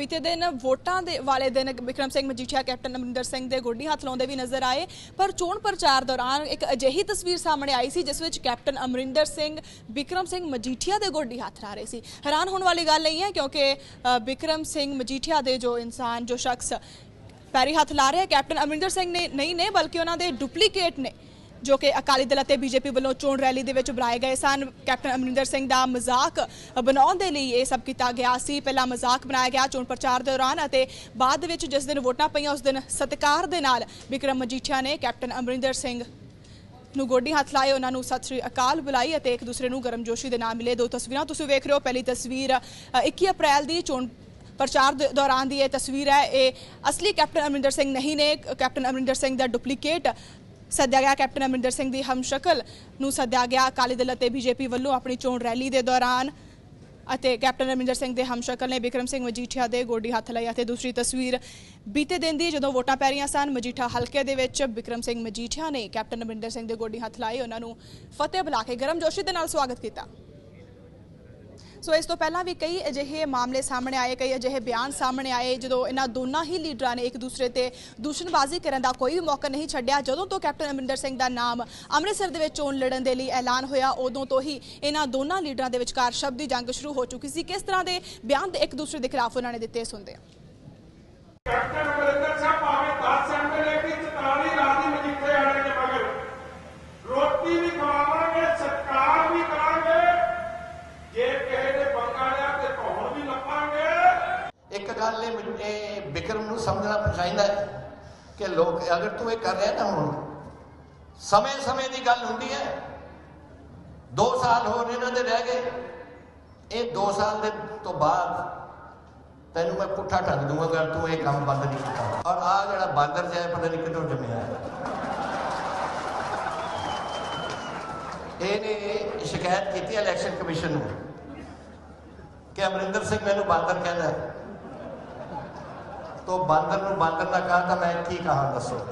ਬੀਤੇ ਦਿਨ ਵੋਟਾਂ ਦੇ ਵਾਲੇ ਦਿਨ ਵਿਕਰਮ ਸਿੰਘ ਮਜੀਠੀਆ ਕੈਪਟਨ ਅਮਰਿੰਦਰ ਸਿੰਘ ਦੇ ਗੋਡੀ ਹੱਥ ਲਾਉਂਦੇ ਵੀ ਨਜ਼ਰ ਆਏ। ਪਰ ਚੋਣ ਪ੍ਰਚਾਰ ਦੌਰਾਨ ਇੱਕ ਅਜਿਹੀ ਤਸਵੀਰ ਸਾਹਮਣੇ ਆਈ ਸੀ ਜਿਸ ਵਿੱਚ ਕੈਪਟਨ ਅਮਰਿੰਦਰ ਸਿੰਘ ਵਿਕਰਮ ਸਿੰਘ ਮਜੀਠੀਆ ਦੇ ਗੋਡੀ ਹੱਥ ਲਾ ਰਹੇ ਸੀ। ਹੈਰਾਨ ਹੋਣ ਵਾਲੀ ਗੱਲ ਇਹ ਹੈ ਕਿਉਂਕਿ ਅ, ਵਿਕਰਮ ਸਿੰਘ ਮਜੀਠੀਆ ਦੇ ਜੋ ਇਨਸਾਨ ਜੋ ਸ਼ਖਸ ਪੈਰੀ ਹੱਥ ਲਾ ਰਹੇ ਕੈਪਟਨ ਅਮਰਿੰਦਰ ਸਿੰਘ ਨੇ ਨਹੀਂ ਨੇ ਬਲਕਿ ਉਹਨਾਂ ਦੇ ਡੁਪਲੀਕੇਟ ਨੇ। ਜੋ ਕਿ ਅਕਾਲੀ ਦਲ ਅਤੇ ਬੀਜੇਪੀ ਵੱਲੋਂ ਚੋਣ ਰੈਲੀ ਦੇ ਵਿੱਚ ਬੁਲਾਏ ਗਏ ਸਨ। ਕੈਪਟਨ ਅਮਰਿੰਦਰ ਸਿੰਘ ਦਾ ਮਜ਼ਾਕ ਬਣਾਉਣ ਦੇ ਲਈ ਇਹ ਸਭ ਕੀਤਾ ਗਿਆ ਸੀ। ਪਹਿਲਾਂ ਮਜ਼ਾਕ ਬਣਾਇਆ ਗਿਆ ਚੋਣ ਪ੍ਰਚਾਰ ਦੇ ਦੌਰਾਨ ਅਤੇ ਬਾਅਦ ਵਿੱਚ ਜਿਸ ਦਿਨ ਵੋਟਾਂ ਪਈਆਂ ਉਸ ਦਿਨ ਸਤਿਕਾਰ ਦੇ ਨਾਲ ਵਿਕਰਮ ਮਜੀਠੀਆ ਨੇ ਕੈਪਟਨ ਅਮਰਿੰਦਰ ਸਿੰਘ ਨੂੰ ਗੋਡੀ ਹੱਥ ਲਾਏ ਉਹਨਾਂ ਨੂੰ ਸਤਿ ਸ੍ਰੀ ਅਕਾਲ ਬੁਲਾਈ ਅਤੇ ਇੱਕ ਦੂਸਰੇ ਨੂੰ ਗਰਮਜੋਸ਼ੀ ਦੇ ਨਾਲ ਮਿਲੇ। ਦੋ ਤਸਵੀਰਾਂ ਤੁਸੀਂ ਵੇਖ ਰਹੇ ਹੋ। ਪਹਿਲੀ ਤਸਵੀਰ ਅ, 21 ਅਪ੍ਰੈਲ ਦੀ ਚੋਣ ਪ੍ਰਚਾਰ ਦੇ ਦੌਰਾਨ ਦੀ ਇਹ ਤਸਵੀਰ ਹੈ। ਇਹ ਅਸਲੀ ਕੈਪਟਨ ਅਮਰਿੰਦਰ ਸਿੰਘ ਨਹੀਂ ਨੇ। ਕੈਪਟਨ ਅਮਰਿੰਦਰ ਸਿੰਘ ਦਾ ਡੁਪਲੀਕੇਟ ਸੱਦਿਆ ਗਿਆ ਕੈਪਟਨ ਅਮਰਿੰਦਰ ਸਿੰਘ ਦੀ ਹਮਸ਼ਕਲ ਨੂੰ ਸੱਦਿਆ ਗਿਆ। ਅਕਾਲੀ ਦਲ ਅਤੇ ਬੀਜੇਪੀ ਵੱਲੋਂ ਆਪਣੀ ਚੋਣ ਰੈਲੀ ਦੇ ਦੌਰਾਨ ਅਤੇ ਕੈਪਟਨ ਅਮਰਿੰਦਰ ਸਿੰਘ ਦੇ ਹਮਸ਼ਕਲ ਨੇ ਵਿਕਰਮ ਸਿੰਘ ਮਜੀਠੀਆ ਦੇ ਗੋਡੀ ਹੱਥ ਲਾਈ ਅਤੇ ਦੂਸਰੀ ਤਸਵੀਰ ਬੀਤੇ ਦਿਨ ਦੀ ਜਦੋਂ ਵੋਟਾਂ ਪੈ ਰਹੀਆਂ ਸਨ, ਮਜੀਠਾ ਹਲਕੇ ਦੇ ਵਿੱਚ ਵਿਕਰਮ ਸਿੰਘ ਮਜੀਠੀਆ ਨੇ ਕੈਪਟਨ ਅਮਰਿੰਦਰ ਸਿੰਘ ਦੇ ਗੋਡੀ ਹੱਥ ਲਾਏ। ਉਹਨਾਂ ਨੂੰ ਫਤਿਹ ਬੁਲਾ ਕੇ ਗਰਮਜੋਸ਼ੀ ਦੇ ਨਾਲ ਸਵਾਗਤ ਕੀਤਾ। ਸੋ ਇਸ ਤੋਂ ਪਹਿਲਾਂ ਵੀ ਕਈ ਅਜਿਹੇ ਮਾਮਲੇ ਸਾਹਮਣੇ ਆਏ, ਕਈ ਅਜਿਹੇ ਬਿਆਨ ਸਾਹਮਣੇ ਆਏ, ਜਦੋਂ ਇਹਨਾਂ ਦੋਨਾਂ ਹੀ ਲੀਡਰਾਂ ਨੇ ਇੱਕ ਦੂਸਰੇ ਤੇ ਦੂਸ਼ਣਬਾਜ਼ੀ ਕਰਨ ਦਾ ਕੋਈ ਵੀ ਮੌਕਾ ਨਹੀਂ ਛੱਡਿਆ, ਜਦੋਂ ਤੋਂ ਕੈਪਟਨ ਅਮਰਿੰਦਰ ਸਿੰਘ ਦਾ ਨਾਮ ਅੰਮ੍ਰਿਤਸਰ ਦੇ ਵਿੱਚ ਚੋਣ ਲੜਨ ਦੇ ਲਈ ਐਲਾਨ ਹੋਇਆ, ਉਦੋਂ ਤੋਂ ਹੀ ਇਹਨਾਂ ਦੋਨਾਂ ਲੀਡਰਾਂ ਦੇ ਵਿਚਕਾਰ ਸ਼ਬਦੀ ਜੰਗ ਸ਼ੁਰੂ ਹੋ ਚੁੱਕੀ ਸੀ। ਕਿਸ ਤਰ੍ਹਾਂ ਦੇ ਬਿਆਨ ਇੱਕ ਦੂਸਰੇ ਦੇ ਖਿਲਾਫ ਉਹਨਾਂ ਨੇ ਦਿੱਤੇ, ਸੁਣਦੇ ਹਾਂ ਕੈਪਟਨ ਅਮਰਿੰਦਰ ਸਾਹਿਬ ਭਾਵੇਂ 10 ਐਮਐਲਏ ਕੀ 44 ਰਾਤੀ ਮਜੀਠੇ ਆਣੇ ਦੇ ਮਗਰ ਰੋਟੀ ਵੀ ਖਵਾਵਾਂਗੇ ਸਤਕਾਰ ਵੀ ਕਰਾਂਗੇ ਜੇ ਕਿਸੇ ਦੇ ਬੰਗਾ ਲਿਆ ਤੇ ਧੌਣ ਵੀ ਲੱਪਾਂਗੇ ਇੱਕ ਗੱਲ ਇਹ ਮੈਨੂੰ- ਇਹ ਵਿਕਰਮ ਨੂੰ ਸਮਝਣਾ ਚਾਹੀਦਾ ਹੈ ਕਿ ਲੋਕ ਅਗਰ ਤੂੰ ਇਹ ਕਰ ਰਿਹਾ ਤਾਂ ਹੁਣ, ਸਮੇਂ ਸਮੇਂ ਦੀ ਗੱਲ ਹੁੰਦੀ ਹੈ। 2 ਸਾਲ ਹੋਰ ਇਹਨਾਂ ਦੇ ਰਹਿ ਗਏ। ਇਹ 2 ਸਾਲ ਦੇ ਤੋਂ ਬਾਅਦ ਤੈਨੂੰ ਮੈਂ ਪੁੱਠਾ ਢੱਕ ਦੂੰਗਾ ਅਗਰ ਤੂੰ ਇਹ ਕੰਮ ਬੰਦ ਨਹੀਂ ਕੀਤਾ। ਔਰ ਆ ਜਿਹੜਾ ਬਾਂਦਰ ਜਾਏ ਪਤਾ ਨਹੀਂ ਕਿੱਥੋਂ ਜੰਮਿਆ ਇਹਨੇ ਸ਼ਿਕਾਇਤ ਕੀਤੀ ਇਲੈਕਸ਼ਨ ਕਮਿਸ਼ਨ ਨੂੰ ਕਿ ਅਮਰਿੰਦਰ ਸਿੰਘ ਮੈਨੂੰ ਬਾਂਦਰ ਕਹਿੰਦਾ ਹੈ ਤੋ ਬਾਂਦਰ ਨੂੰ ਬਾਂਦਰ ਨਾ ਕਹਾ ਤਾਂ ਮੈਂ ਕੀ ਕਹਾਂ ਦੱਸੋ?